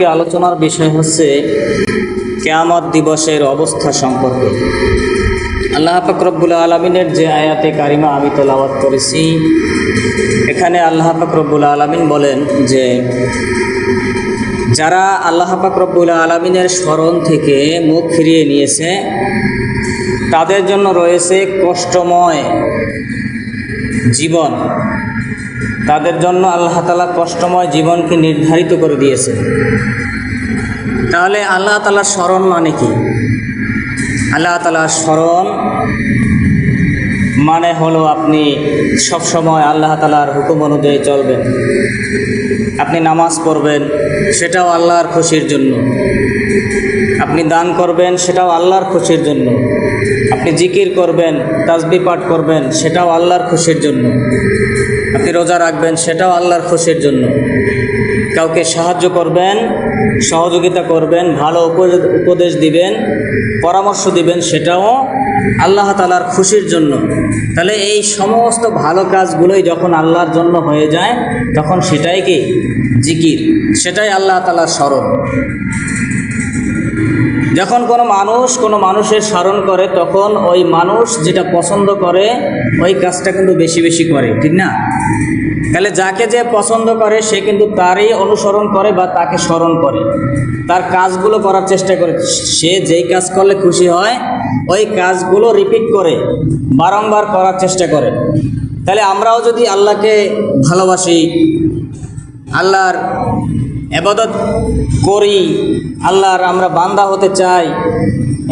আজকে আলোচনার বিষয় হচ্ছে কেয়ামত দিবসের অবস্থা সম্পর্কে। আল্লাহ ফাকরবুল আলমিনের যে আয়াতে কারিমা আমি তেলাওয়াত করেছি, এখানে আল্লাহ ফাকরবুল আলমিন বলেন যে, যারা আল্লাহ ফাকরবুল আলমিনের স্মরণ থেকে মুখ ফিরিয়ে নিয়েছে, তাদের জন্য রয়েছে কষ্টময় জীবন। তাদের জন্য আল্লাহ তালা কষ্টময় জীবনকে নির্ধারিত করে দিয়েছে। তাহলে আল্লাহ তালার স্মরণ মানে কি? আল্লাহ তালার স্মরণ মানে হলো আপনি সব সময় আল্লাহ তালার হুকুম অনুযায়ী চলবেন। আপনি নামাজ পড়বেন, সেটাও আল্লাহর খুশির জন্য। আপনি দান করবেন, সেটাও আল্লাহর খুশির জন্য। আপনি জিকির করবেন তাজবি পাঠ করবেন, সেটাও আল্লাহর খুশির জন্য। আপনি রোজা রাখবেন, সেটাও আল্লাহর খুশির জন্য। কাউকে সাহায্য করবেন, সহযোগিতা করবেন, ভালো উপ- উপদেশ দিবেন, পরামর্শ দিবেন, সেটাও আল্লাহ তালার খুশির জন্য। তাহলে এই সমস্ত ভালো কাজগুলোই যখন আল্লাহর জন্য হয়ে যায়, তখন সেটাই কি? জিকির। সেটাই আল্লাহ তালার স্মরণ। যখন কোনো মানুষ, কোনো মানুষের স্মরণ করে, তখন ওই মানুষ যেটা পছন্দ করে, ওই কাজটা কিন্তু বেশি বেশি করে, ঠিক না? তাহলে যাকে যে পছন্দ করে, সে কিন্তু তারই অনুসরণ করে বা তাকে স্মরণ করে। তার কাজগুলো করার চেষ্টা করে। সে যেই কাজ করলে খুশি হয়, ওই কাজগুলো রিপিট করে, বারংবার করার চেষ্টা করে। তাহলে আমরাও যদি আল্লাহকে ভালোবাসি, আল্লাহর এবাদত করি, আল্লাহর আমরা বান্দা হতে চাই,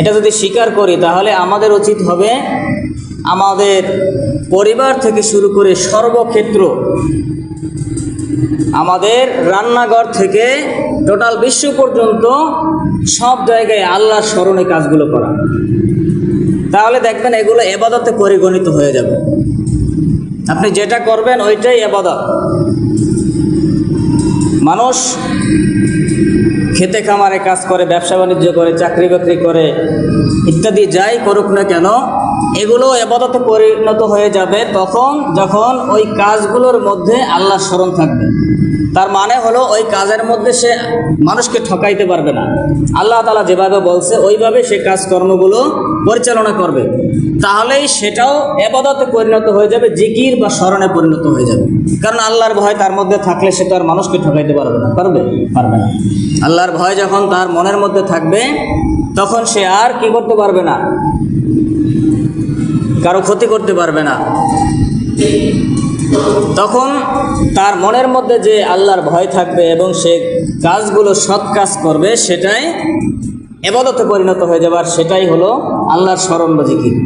এটা যদি স্বীকার করি, তাহলে আমাদের উচিত হবে আমাদের পরিবার থেকে শুরু করে সর্বক্ষেত্র আমাদের রান্নাঘর থেকে টোটাল বিশ্ব পর্যন্ত সব জায়গায় আল্লাহর স্মরণে কাজগুলো করা। তাহলে দেখবেন এগুলো এবাদতে পরিগণিত হয়ে যাবে। আপনি যেটা করবেন ওইটাই এবাদত। মানুষ খেতে খামারে কাজ করে, ব্যবসা বাণিজ্য করে, চাকরি বাকরি করে, ইত্যাদি যাই করুক না কেন এগুলো এবাদতে পরিণত হয়ে যাবে তখন যখন ওই কাজগুলোর মধ্যে আল্লাহ স্মরণ থাকবে। তার মানে হলো ওই কাজের মধ্যে সে মানুষকে ঠকাইতে পারবে না। আল্লাহ তালা যেভাবে বলছে, ওইভাবে সে কাজকর্মগুলো পরিচালনা করবে। তাহলেই সেটাও এবাদতে পরিণত হয়ে যাবে, জিকির বা স্মরণে পরিণত হয়ে যাবে। কারণ আল্লাহর ভয় তার মধ্যে থাকলে সে তো আর মানুষকে ঠকাইতে পারবে না, পারবে? পারবে না। আল্লাহর ভয় যখন তার মনের মধ্যে থাকবে, তখন সে আর কি করতে পারবে না? কারও ক্ষতি করতে পারবে না। তখন তার মনের মধ্যে যে আল্লাহর ভয় থাকবে এবং সে কাজগুলো সৎ কাজ করবে, সেটাই এবাদতে পরিণত হয়ে যাবে, আর সেটাই হলো আল্লাহর স্মরণ বা জিকির।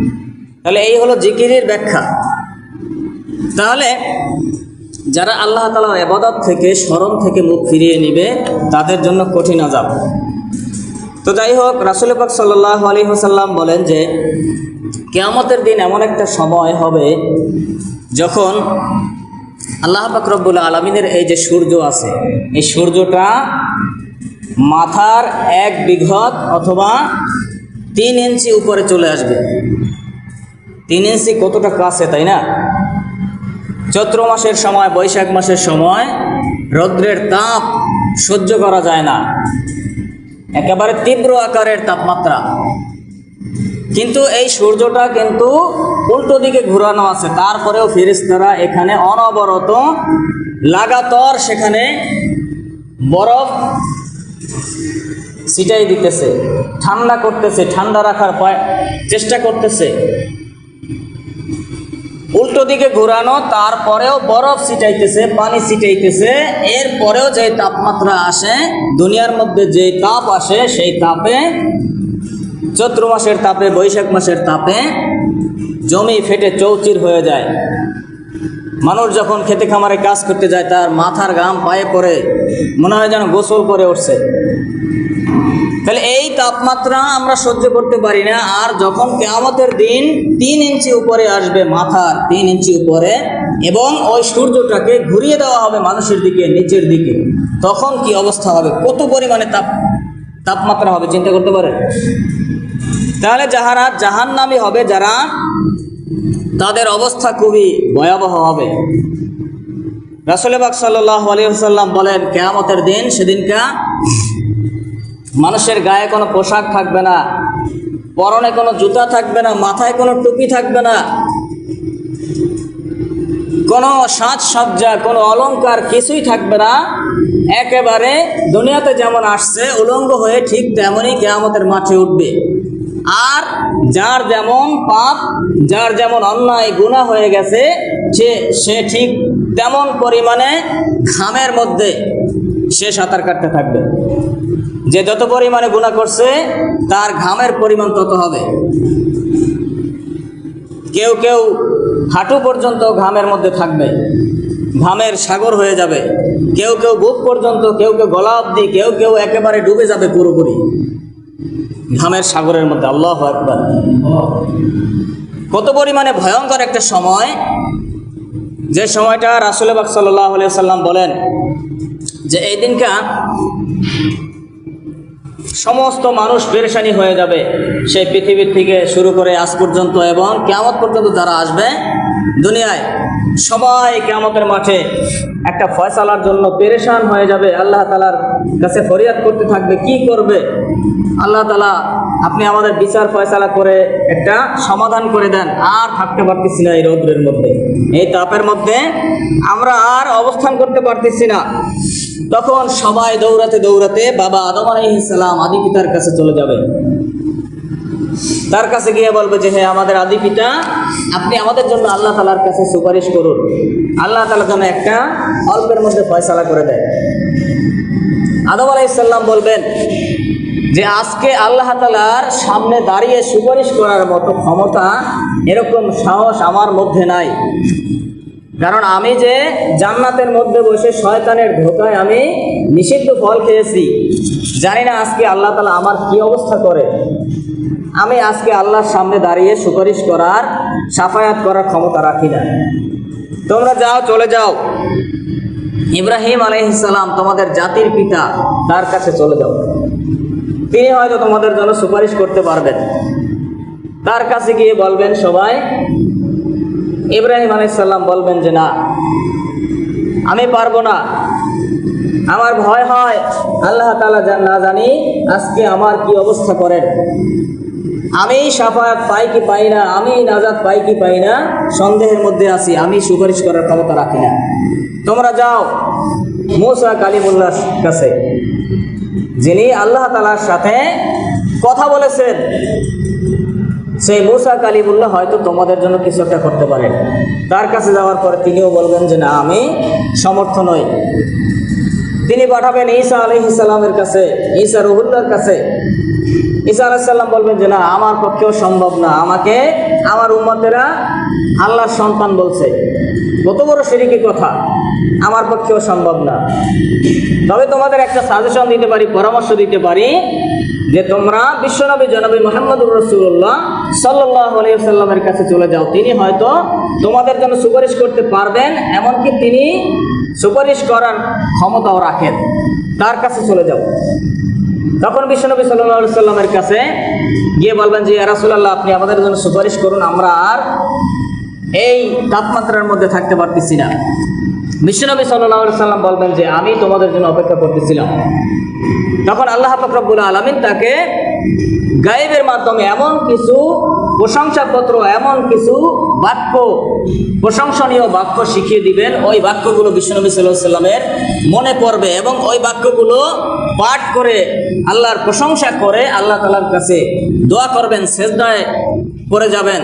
তাহলে এই হলো জিকিরের ব্যাখ্যা। তাহলে যারা আল্লাহ তালার এবাদত থেকে, স্মরণ থেকে মুখ ফিরিয়ে নিবে, তাদের জন্য কঠিন আজাব তো যাই হোক, রাসুল পাক সাল্লাহ আলী হাসাল্লাম বলেন যে কেয়ামতের দিন এমন একটা সময় হবে যখন আল্লাহ পাক রব্বুল আলমিনের এই যে সূর্য আছে, এই সূর্যটা মাথার এক বিঘত অথবা তিন ইঞ্চি উপরে চলে আসবে। তিন ইঞ্চি কতটা কাছে, তাই না? চৈত্র মাসের সময়, বৈশাখ মাসের সময় রৌদ্রের তাপ সহ্য করা যায় না। একেবারে তীব্র আকারের তাপমাত্রা। কিন্তু এই সূর্যটা কিন্তু উল্টো দিকে ঘুরানো আছে। তারপরেও ফেরেশতারা এখানে অনবরত লাগাতার সেখানে বরফ ছিটাই দিতেছে, ঠান্ডা করতেছে, ঠান্ডা রাখার চেষ্টা করতেছে। উল্টো দিকে ঘুরানো, তারপরেও বরফ ছিটাইতেছে, পানি ছিটাইতেছে, এরপরেও যে তাপমাত্রা আসে, দুনিয়ার মধ্যে যে তাপ আসে, সেই তাপে চৈত্র মাসের তাপে, বৈশাখ মাসের তাপে জমি ফেটে চৌচির হয়ে যায়। মানুষ যখন খেতে খামারে কাজ করতে যায়, তার মাথার গাম পায়ে পড়ে, মনে হয় যেন গোসল করে উঠছে। তাহলে এই তাপমাত্রা আমরা সহ্য করতে পারি না, আর যখন কেয়ামতের দিন তিন ইঞ্চি উপরে আসবে মাথার, তিন ইঞ্চি উপরে, এবং ওই সূর্যটাকে ঘুরিয়ে দেওয়া হবে মানুষের দিকে, নিচের দিকে, তখন কি অবস্থা হবে? কত পরিমাণে তাপ, তাপমাত্রা হবে, চিন্তা করতে পারেন? তাহলে যাহারা জাহান্নামী হবে, যারা তাদের অবস্থা খুবই ভয়াবহ হবে। রাসুলবাক সাল্লাহ আলী সাল্লাম বলেন, কেয়ামতের দিন সেদিনকা মানুষের গায়ে কোনো পোশাক থাকবে না, পরনে কোনো জুতা থাকবে না, মাথায় কোনো টুপি থাকবে না। কোনো সাজসজ্জা, কোনো অলংকার কিছুই থাকবে না। একেবারে দুনিয়াতে যেমন আসছে, উলঙ্গ হয়ে ঠিক তেমনই কেয়ামতের মাঠে উঠবে। আর যার যেমন পাপ, যার যেমন অন্যায় গুণা হয়ে গেছে, সে সে ঠিক তেমন পরিমাণে ঘামের মধ্যে সে সাঁতার কাটতে থাকবে। যে যত পরিমাণে গুণা করছে, তার ঘামের পরিমাণ তত হবে। কেউ কেউ হাঁটু পর্যন্ত ঘামের মধ্যে থাকবে, ঘামের সাগর হয়ে যাবে। কেউ কেউ বুক পর্যন্ত, কেউ কেউ গলা অব্দি কেউ কেউ একেবারে ডুবে যাবে পুরোপুরি। ঘামের সাগরের মধ্যে, আল্লাহ একবার কত পরিমাণে ভয়ঙ্কর একটা সময়, যে সময়টা রাসুলবাক সাল্লাহ সাল্লাম বলেন যে, এই দিনটা সমস্ত মানুষ পেরেশানি হয়ে যাবে। সেই পৃথিবীর থেকে শুরু করে আজ পর্যন্ত এবং কেয়ামত পর্যন্ত যারা আসবে দুনিয়ায়, সবাই কেয়ামতের মাঠে একটা ফয়সালার জন্য পেরেশান হয়ে যাবে। আল্লাহ তালার কাছে ফরিয়াদ করতে থাকবে, কি করবে? আল্লাহ তালা আপনি আমাদের বিচার ফয়সালা করে একটা সমাধান করে দেন, আর থাকতে পারতেছি না এই রৌদ্রের মধ্যে। এই তাপের মধ্যে আমরা আর অবস্থান করতে পারতেছি না। তখন সবাই দৌড়াতে দৌড়াতে বাবা আদম আলাইহিসসালাম আদি পিতার কাছে চলে যাবে। তার কাছে গিয়ে বলবে যে হ্যাঁ আমাদের আদি পিতা, আপনি আমাদের জন্য আল্লাহ তালার কাছে সুপারিশ করুন। আল্লাহ তালা যেন একটা অল্পের মধ্যে ফয়সালা করে দেয়। আদম আলাইসাল্লাম বলবেন যে, আজকে আল্লাহ তালার সামনে দাঁড়িয়ে সুপারিশ করার মতো ক্ষমতা এরকম সাহস আমার মধ্যে নাই। কারণ আমি যে জান্নাতের মধ্যে বসে শয়তানের ধোকায় আমি নিষিদ্ধ ফল খেয়েছি, জানি না আজকে আল্লাহ তালা আমার কি অবস্থা করে। আমি আজকে আল্লাহর সামনে দাঁড়িয়ে সুপারিশ করার, সাফায়াত করার ক্ষমতা রাখি না। তোমরা যাও, চলে যাও। ইব্রাহিম আলহিসাল্লাম তোমাদের জাতির পিতা তার কাছে চলে যাও। তিনি হয়তো তোমাদের জন্য সুপারিশ করতে পারবেন। তার কাছে গিয়ে বলবেন, সবাই ইব্রাহিম আলাইসাল্লাম বলবেন যে, না, আমি পারব না। আমার ভয় হয়। আল্লাহ তালা না জানি আজকে আমার কি অবস্থা করেন। আমি সাফায়াত পাই কি পাই না, আমি নাজাত পাই কি পাই না, সন্দেহের মধ্যে আছি, আমি সুপারিশ করার ক্ষমতা রাখি না। তোমরা যাও মুসা কালিমুল্লার কাছে। যিনি আল্লাহ তালার সাথে কথা বলেছেন। সেই মুসা কালিমুল্লাহ হয়তো তোমাদের জন্য কিছু একটা করতে পারেন তার কাছে যাওয়ার পরে তিনিও বলবেন যে, না, আমি সমর্থ নই। তিনি পাঠাবেন ঈসা আলহিসাল্লামের কাছে, ঈসা রহুল্লার কাছে। ঈসা আলাহিসাল্লাম বলবেন যে, না, আমার পক্ষেও সম্ভব না। আমাকে, আমার উম্মতেরা আল্লাহর সন্তান বলছে। কত বড় সেরিকি কথা। আমার পক্ষেও সম্ভব না। তবে তোমাদের একটা সাজেশন দিতে পারি, পরামর্শ দিতে পারি যে তোমরা বিশ্বনবী, জনবী মোহাম্মদুর রসুল্লাহ সাল্লাহ আলিয়াল্লামের কাছে চলে যাও, তিনি হয়তো তোমাদের জন্য সুপারিশ করতে পারবেন, এমনকি তিনি সুপারিশ করার ক্ষমতাও রাখেন, তার কাছে চলে যাও। তখন বিশ্বনবী সাল্লাহ সাল্লামের কাছে গিয়ে বলবেন যে রাসুল্লাহ আপনি আমাদের জন্য সুপারিশ করুন, আমরা আর এই তাপমাত্রার মধ্যে থাকতে পারতেছি না। বিশ্বনবী সাল্লাহ সাল্লাম বলবেন যে আমি তোমাদের জন্য অপেক্ষা করতেছিলাম। তখন আল্লাহ ফকরবুল আলমিন তাকে গায়েবের মাধ্যমে এমন কিছু প্রশংসাপত্র, এমন কিছু বাক্য, প্রশংসনীয় বাক্য শিখিয়ে দিবেন। ওই বাক্যগুলো বিশ্বনবী সাল্লাহ সাল্লামের মনে পড়বে এবং ওই বাক্যগুলো পাঠ করে, আল্লাহর প্রশংসা করে আল্লাহ তালার কাছে দোয়া করবেন শেষদায় পড়ে যাবেন।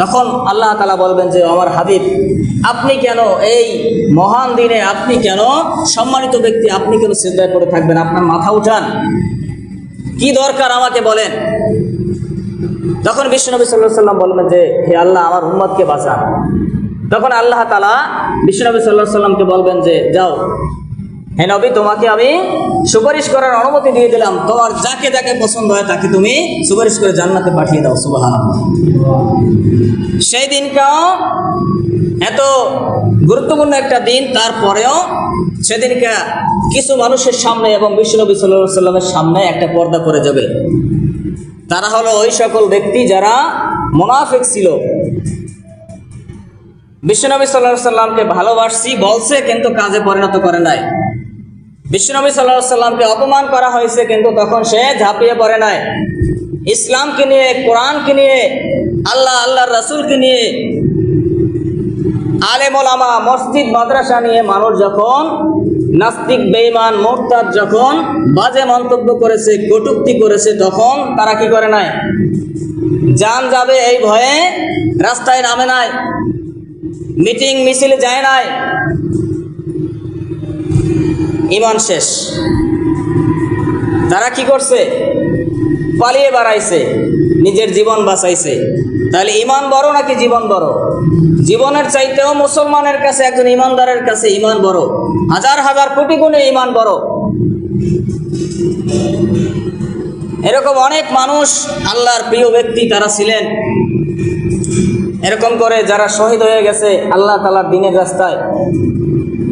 তখন আল্লাহ তালা বলবেন যে আমার হাবিব আপনি কেন এই মহান দিনে আপনি কেন সম্মানিত ব্যক্তি, আপনি কেন শ্রদ্ধায় পড়ে থাকবেন? আপনার মাথা উঠান। কি দরকার আমাকে বলেন? তখন বিশ্বনবী সাল্লাহ সাল্লাম বলবেন যে, হে আল্লাহ, আমার উম্মতকে বাঁচান। তখন আল্লাহ তালা বিশ্বনবী সাল্লাহ সাল্লামকে বলবেন যে, যাও। হে নবী, তোমাকে আমি সুপারিশ করার অনুমতি দিয়ে দিলাম। তোমার যাকে যাকে পছন্দ হয়, তাকে তুমি সুপারিশ করে জান্নাতে পাঠিয়ে দাও সুবাহ সেই দিনটাও এত গুরুত্বপূর্ণ একটা দিন, তারপরেও সেদিনকে কিছু মানুষের সামনে এবং বিশ্বনবী সাল্লাহ সাল্লামের সামনে একটা পর্দা করে যাবে। তারা হলো ওই সকল ব্যক্তি যারা মোনাফেক ছিল। বিশ্বনবী সাল্লাহ সাল্লামকে ভালোবাসছি, বলছে, কিন্তু কাজে পরিণত করে নাই। বিশ্বনবী সাল্লাহ সাল্লামকে অপমান করা হয়েছে, কিন্তু তখন সে ঝাঁপিয়ে পড়ে নাই। ইসলামকে নিয়ে, কোরআনকে নিয়ে, আল্লাহ, আল্লাহর রাসূলকে নিয়ে আলেম ওলামা মসজিদ, মাদ্রাসা নিয়ে মানুষ যখন নাস্তিক, বেঈমান, মোরতাদ যখন বাজে মন্তব্য করেছে, কটুক্তি করেছে, তখন তারা কি করে নাই? যান যাবে এই ভয়ে রাস্তায় নামে নাই, মিটিং, মিছিলে যায় নাই। ইমান শেষ। তারা কি করছে? পালিয়ে বাড়াইছে, নিজের জীবন বাঁচাইছে। তাহলে ইমান বড় নাকি জীবন বড়? জীবনের চাইতেও মুসলমানের কাছে একজন ইমানদারের কাছে ইমান বড়। হাজার হাজার কোটি গুণে ইমান বড়। এরকম অনেক মানুষ আল্লাহর প্রিয় ব্যক্তি তারা ছিলেন। এরকম করে যারা শহীদ হয়ে গেছে আল্লাহ তালার দিনের রাস্তায়,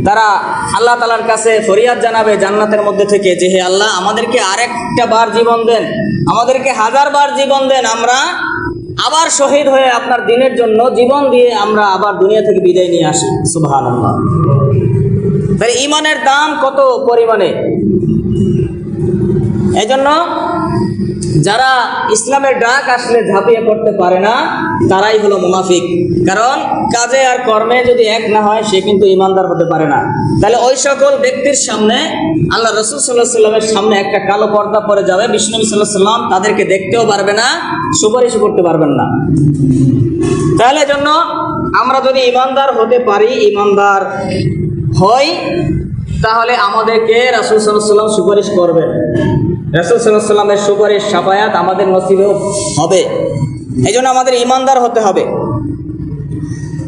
তারা আল্লাহ তালার কাছে ফরিয়াদ জানাবে জান্নাতের মধ্যে থেকে যে, হে আল্লাহ, আমাদেরকে আরেকটা বার জীবন দেন। আমাদেরকে হাজার বার জীবন দেন। আমরা আবার শহীদ হয়ে আপনার দিনের জন্য জীবন দিয়ে আমরা আবার দুনিয়া থেকে বিদায় নিয়ে আসি। তাহলে ইমানের দাম কত পরিমাণে? এজন্য জন্য যারা ইসলামের ডাক আসলে ঝাঁপিয়ে পড়তে পারে না, তারাই হলো মুনাফিক। কারণ কাজে আর কর্মে যদি এক না হয়, সে কিন্তু ইমানদার হতে পারে না। তাহলে ওই সকল ব্যক্তির সামনে আল্লাহ রসুল সাল্লাহ সাল্লামের সামনে একটা কালো পর্দা পরে যাবে। বিষ্ণু সাল্লাহ সাল্লাম তাদেরকে দেখতেও পারবে না সুপারিশ করতে পারবেন না। তাহলে জন্য আমরা যদি ইমানদার হতে পারি ইমানদার হই, তাহলে আমাদেরকে রাসুল সাল্লাহ সাল্লাম সুপারিশ করবেন। রাসুল সাল্লামের সুপারিশ সাফায়াত আমাদের নসিবেও হবে। এই জন্য আমাদের ইমানদার হতে হবে।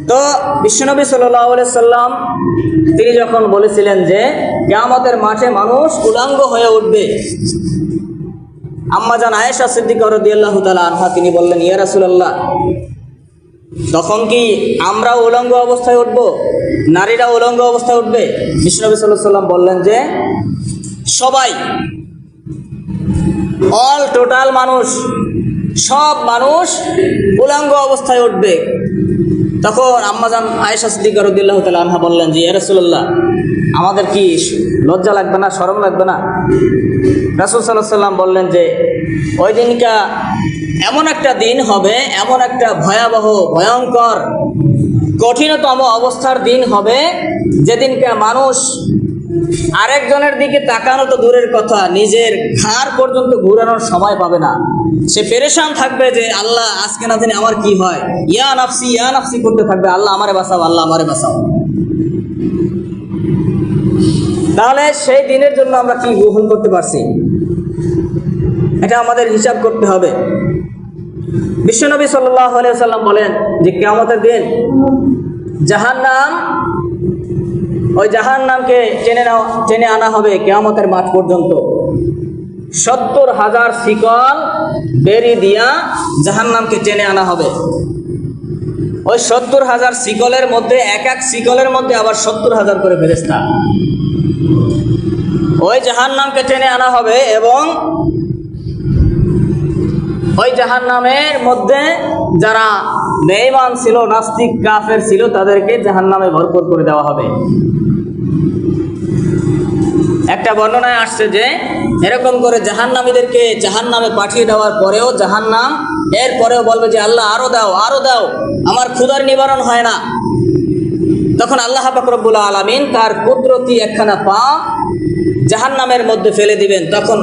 তো বিশ্বনবী সাল্লাহ সাল্লাম তিনি যখন বলেছিলেন যে, কেয়ামতের মাঠে মানুষ উলাঙ্গ হয়ে উঠবে আম্মাজান আয়েশা সিদ্দিক রদিয়াল্লাহ আনহা তিনি বললেন, ইয়া রাসুলাল্লাহ, তখন কি আমরা উলঙ্গ অবস্থায় উঠব? নারীরা উলঙ্গ অবস্থায় উঠবে? সাল্লাহ সাল্লাম বললেন যে, সবাই অল টোটাল মানুষ, সব মানুষ উলঙ্গ অবস্থায় উঠবে। তখন আম্মাজান আয়েশা সিদ্দিকা রদিল্লাহ আনহা বললেন যে রসুল্লাহ আমাদের কি লজ্জা লাগবে না সরম লাগবে না? রাসুল সাল্লাহ সাল্লাম বললেন যে, ওই দিনকা এমন একটা দিন হবে, এমন একটা ভয়াবহ, ভয়ঙ্কর, কঠিনতম অবস্থার দিন হবে, যেদিনকে মানুষ আরেকজনের দিকে তাকানো তো দূরের কথা, নিজের ঘাড় পর্যন্ত ঘুরানোর সময় পাবে না। সে পেরেশান থাকবে যে, আল্লাহ, আজকে না জানি আমার কি হয়। ইয়া নাফসি ইয়া নাফসি করতে থাকবে। আল্লাহ আমারে বাঁচাও, আল্লাহ আমারে বাঁচাও। তাহলে সেই দিনের জন্য আমরা কি গ্রহণ করতে পারছি? এটা আমাদের হিসাব করতে হবে। বিশ্বনবী সাল্লাহ সাল্লাম বলেন যে কেমতের দিন জাহান নাম ওই জাহান নামকে টেনে নেওয়া টেনে আনা হবে কেয়ামতের মাঠ পর্যন্ত। সত্তর হাজার শিকল বেরি দিয়া জাহান নামকে টেনে আনা হবে। ওই সত্তর হাজার শিকলের মধ্যে এক এক শিকলের মধ্যে আবার সত্তর হাজার করে ফেরেস্তা ওই জাহান নামকে টেনে আনা হবে এবং ওই জাহান নামের মধ্যে যারা বেঈমান ছিল, নাস্তিক, কাফের ছিল, তাদেরকে জাহান নামে ভরপুর করে দেওয়া হবে। একটা বর্ণনায় আসছে যে, এরকম করে জাহান নামীদেরকে জাহান নামে পাঠিয়ে দেওয়ার পরেও জাহান নাম এর পরেও বলবে যে, আল্লাহ, আরও দাও আরও দাও, আমার ক্ষুধার নিবারণ হয় না। তখন আল্লাহ ফাকরবুল আলমিন তার কুদরতি একখানা পা জাহান নামের মধ্যে ফেলে দিবেন। তখন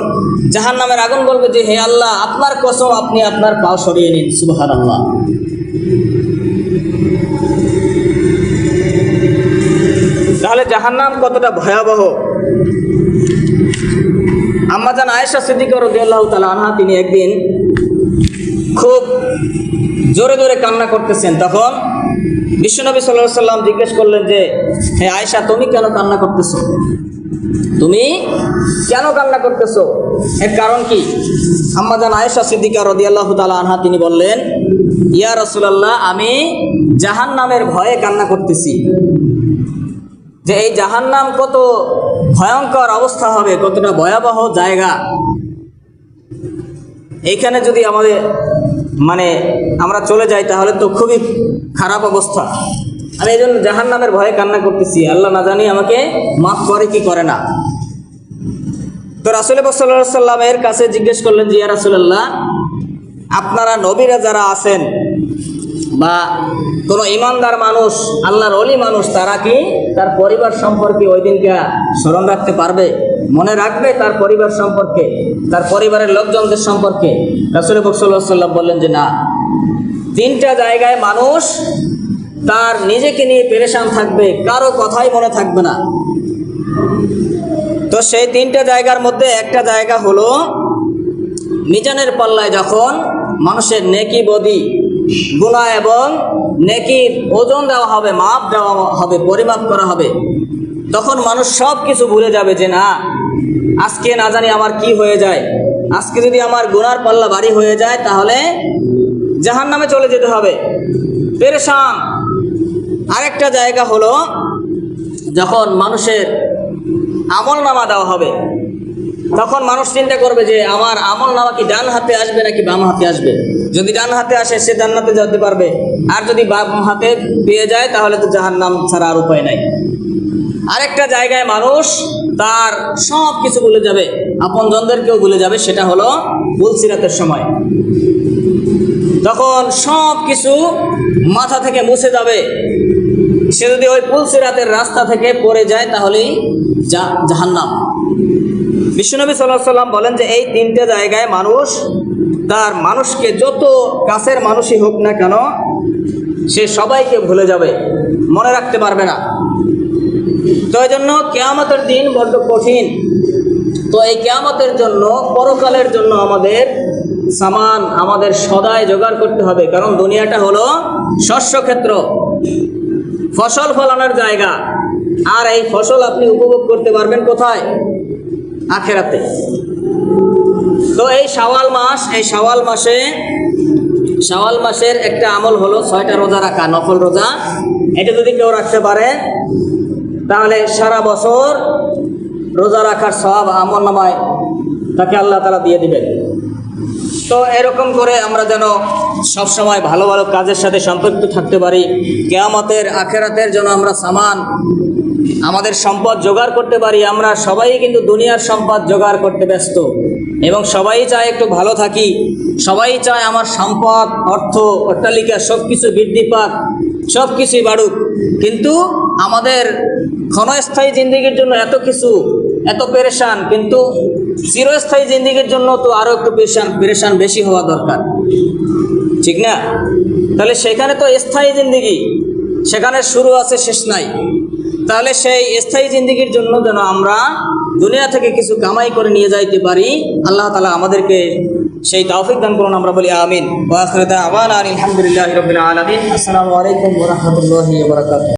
জাহান নামের আগুন বলবে যে, হে আল্লাহ, আপনার কসম আপনি আপনার পা সরিয়ে নিন সুবাহান আল্লাহ তাহলে জাহান্নাম কতটা ভয়াবহ? আম্মাজান আয়েশা সিদ্দিকর রদিয়াল্লাহ তালা আনহা, তিনি একদিন খুব জোরে জোরে কান্না করতেছেন। তখন বিশ্বনবী সাল্লাহ সাল্লাম জিজ্ঞেস করলেন যে হ্যাঁ আয়েশা, তুমি কেন কান্না করতেছো? তুমি কেন কান্না করতেছো? এর কারণ কি? আম্মাজান আয়েশা সিদ্দিকা রদিয়াল্লাহ তালা আনহা, তিনি বললেন, ইয়া রসুলাল্লাহ, আমি জাহান নামের ভয়ে কান্না করতেছি। যে এই জাহান্নাম কত ভয়ঙ্কর অবস্থা হবে, কতটা ভয়াবহ জায়গা। এইখানে যদি আমাদের মানে আমরা চলে যাই, তাহলে তো খুবই খারাপ অবস্থা। আমি এই জন্য জাহান নামের ভয়ে কান্না করতেছি। আল্লাহ না জানি আমাকে মাফ করে কি করে না। তো রাসুল সাল্লামের কাছে জিজ্ঞেস করলেন জিয়া রাসুল্লাহ আপনারা নবীরা যারা আছেন বা কোনো ইমানদার মানুষ, আল্লাহর অলি মানুষ, তারা কি তার পরিবার সম্পর্কে ওই দিনকে স্মরণ রাখতে পারবে? মনে রাখবে তার পরিবার সম্পর্কে, তার পরিবারের লোকজনদের সম্পর্কে? রাসুল সাল্লাহ সাল্লাম বললেন যে না। তিনটা জায়গায় মানুষ তার নিজেকে নিয়ে পেরেশান থাকবে, কারও কথাই মনে থাকবে না। তো সেই তিনটা জায়গার মধ্যে একটা জায়গা হলো মিজানের পাল্লায় যখন মানুষের নেকি বদি গুণা এবং নেকির ওজন দেওয়া হবে, মাপ দেওয়া হবে, পরিমাপ করা হবে। তখন মানুষ সব কিছু ভুলে যাবে যে, না, আজকে না জানি আমার কি হয়ে যায়। আজকে যদি আমার গুনার পাল্লা বাড়ি হয়ে যায়, তাহলে জাহান নামে চলে যেতে হবে। পেরেশান। আরেকটা জায়গা হলো যখন মানুষের আমল নামা দেওয়া হবে, তখন মানুষ চিন্তা করবে যে, আমার আমল নামা কি ডান হাতে আসবে নাকি বাম হাতে আসবে? যদি ডান হাতে আসে, সে জান্নাতে যেতে পারবে। আর যদি বাম হাতে পেয়ে যায়, তাহলে তো জাহান নাম ছাড়া আর উপায় নাই। আরেকটা জায়গায় মানুষ তার সব কিছু ভুলে যাবে। আপন জনদেরকেও ভুলে যাবে, সেটা হলো বুলসিরাতের সময়। তখন সব কিছু মাথা থেকে মুছে যাবে সে যদি ওই পুলসিরাতের রাস্তা থেকে পড়ে যায়, তাহলেই জাহান্নাম। বিশ্বনবী সাল্লাহ সাল্লাম বলেন যে, এই তিনটে জায়গায় মানুষ, তার মানুষকে যত কাছের মানুষই হোক না কেন, সে সবাইকে ভুলে যাবে, মনে রাখতে পারবে না। তো এই জন্য কেয়ামতের দিন বড্ড কঠিন। তো এই কেয়ামতের জন্য, পরকালের জন্য আমাদের সামান আমাদের সদায় জোগাড় করতে হবে, কারণ দুনিয়াটা হলো শস্যক্ষেত্র। ফসল ফলানোর জায়গা। আর এই ফসল আপনি উপভোগ করতে পারবেন কোথায়? আখেরাতে। তো এই শাওয়াল মাস, এই শাওয়াল মাসে, শাওয়াল মাসের একটা আমল হলো ছয়টা রোজা রাখা, নফল রোজা। এটা যদি কেউ রাখতে পারে, তাহলে সারা বছর রোজা রাখার সব আমল নামায় তাকে আল্লাহ তালা দিয়ে দিবেন। তো এরকম করে আমরা যেন সব সময় ভালো ভালো কাজের সাথে সম্পৃক্ত থাকতে পারি। কেয়ামতের, আখেরাতের জন্য আমরা সামান, আমাদের সম্পদ জোগাড় করতে পারি। আমরা সবাই কিন্তু দুনিয়ার সম্পদ জোগাড় করতে ব্যস্ত। এবং সবাই চায় একটু ভালো থাকি। সবাই চায় আমার সম্পদ, অর্থ, অট্টালিকা সব কিছু বৃদ্ধি পাক সব কিছুই বাড়ুক। কিন্তু আমাদের ক্ষণস্থায়ী জিন্দিগির জন্য এত কিছু, এত পেরেশান, কিন্তু চিরস্থায়ী জিন্দিগির জন্য তো আরও একটু পেরেশান পেরেশান বেশি হওয়া দরকার। ঠিক না? তাহলে সেখানে তো স্থায়ী জিন্দিগি, সেখানে শুরু আছে, শেষ নাই। তাহলে সেই স্থায়ী জিন্দিগির জন্য যেন আমরা দুনিয়া থেকে কিছু কামাই করে নিয়ে যাইতে পারি, আল্লাহ তালা আমাদেরকে সেই তৌফিক দান করুন, আমরা বলি আমিন। আসসালামু আলাইকুম রাহমাতুল্লাহি